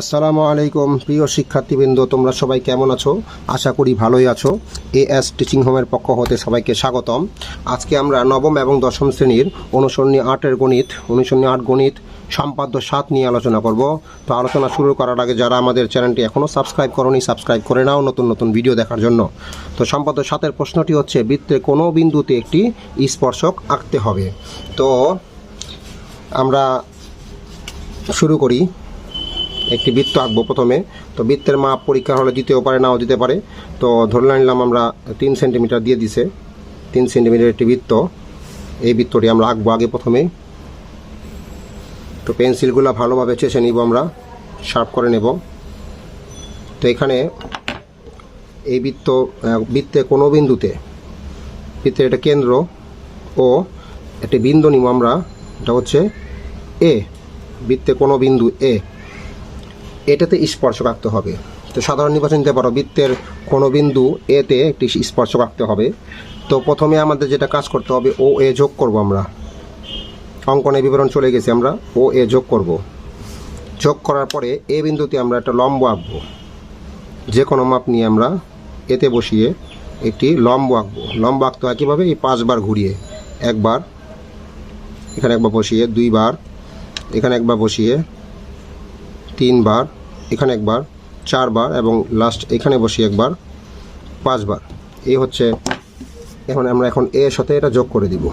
আসসালামু আলাইকুম, প্রিয় শিক্ষার্থীবৃন্দ, তোমরা সবাই কেমন আছো? আশা করি ভালোই আছো। এ এস টিচিং হোমের পক্ষ হতে সবাইকে স্বাগতম। আজকে আমরা নবম এবং দশম শ্রেণির অনুসরণী আটের গণিত অনুসরণী আট গণিত সম্পাদ্য সাত নিয়ে আলোচনা করব। তো আলোচনা শুরু করার আগে যারা আমাদের চ্যানেলটি এখনও সাবস্ক্রাইব করনি, সাবস্ক্রাইব করে নাও নতুন নতুন ভিডিও দেখার জন্য। তো সম্পাদ্য সাতের প্রশ্নটি হচ্ছে বৃত্তের কোনো বিন্দুতে একটি স্পর্শক আঁকতে হবে। তো আমরা শুরু করি। একটি বৃত্ত আঁকবো প্রথমে। তো বৃত্তের মাপ পরীক্ষা হলে দিতেও পারে, নাও দিতে পারে। তো ধরে নিলাম আমরা তিন সেন্টিমিটার দিয়ে দিছে। তিন সেন্টিমিটার একটি বৃত্ত। এই বৃত্তটি আমরা আঁকবো আগে প্রথমে। তো পেন্সিলগুলো ভালোভাবে চেষে নিব আমরা। শার্প করে নেব। তো এখানে এই বৃত্ত বৃত্তে কোনো বিন্দুতে, বৃত্তের একটা কেন্দ্র ও একটি বিন্দু নিব আমরা। এটা হচ্ছে এ বৃত্তে কোনো বিন্দু এ এটাতে স্পর্শক আঁকতে হবে। তো সাধারণ নির্বাচন দিতে পারো বৃত্তের কোনো বিন্দু এতে একটি স্পর্শক আঁকতে হবে। তো প্রথমে আমাদের যেটা কাজ করতে হবে, ও, এ যোগ করব আমরা। অঙ্কনের বিবরণ চলে গেছে আমরা, ও, এ যোগ করব। যোগ করার পরে এ বিন্দুতে আমরা একটা লম্ব আঁকবো। যে কোনো মাপ নিয়ে আমরা এতে বসিয়ে একটি লম্ব আঁকবো। লম্ব আঁকতে হয় কীভাবে? এই পাঁচবার ঘুরিয়ে। একবার এখানে একবার বসিয়ে, দুইবার এখানে একবার বসিয়ে, তিনবার এখানে একবার, চারবার এবং লাস্ট এখানে বসি একবার, পাঁচবার। এই হচ্ছে, এখন আমরা এখন এর সাথে এটা যোগ করে দিব।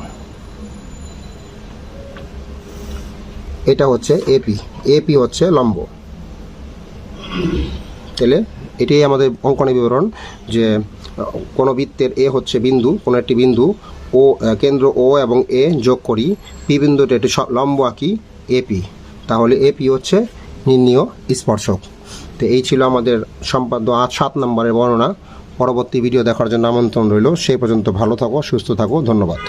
এটা হচ্ছে এপি এপি হচ্ছে লম্ব। তাহলে এটাই আমাদের অঙ্কনের বিবরণ যে, কোনো বৃত্তের এ হচ্ছে বিন্দু, কোনো একটি বিন্দু ও কেন্দ্র ও এবং এ যোগ করি। পি বিন্দুটা একটি লম্ব আঁকি এপি তাহলে এপি হচ্ছে নির্ণীয় স্পর্শক। তো এই ছিল আমাদের সম্পাদ্য আজ সাত নম্বরের বর্ণনা। পরবর্তী ভিডিও দেখার জন্য আমন্ত্রণ রইল। সেই পর্যন্ত ভালো থাকো, সুস্থ থাকো, ধন্যবাদ।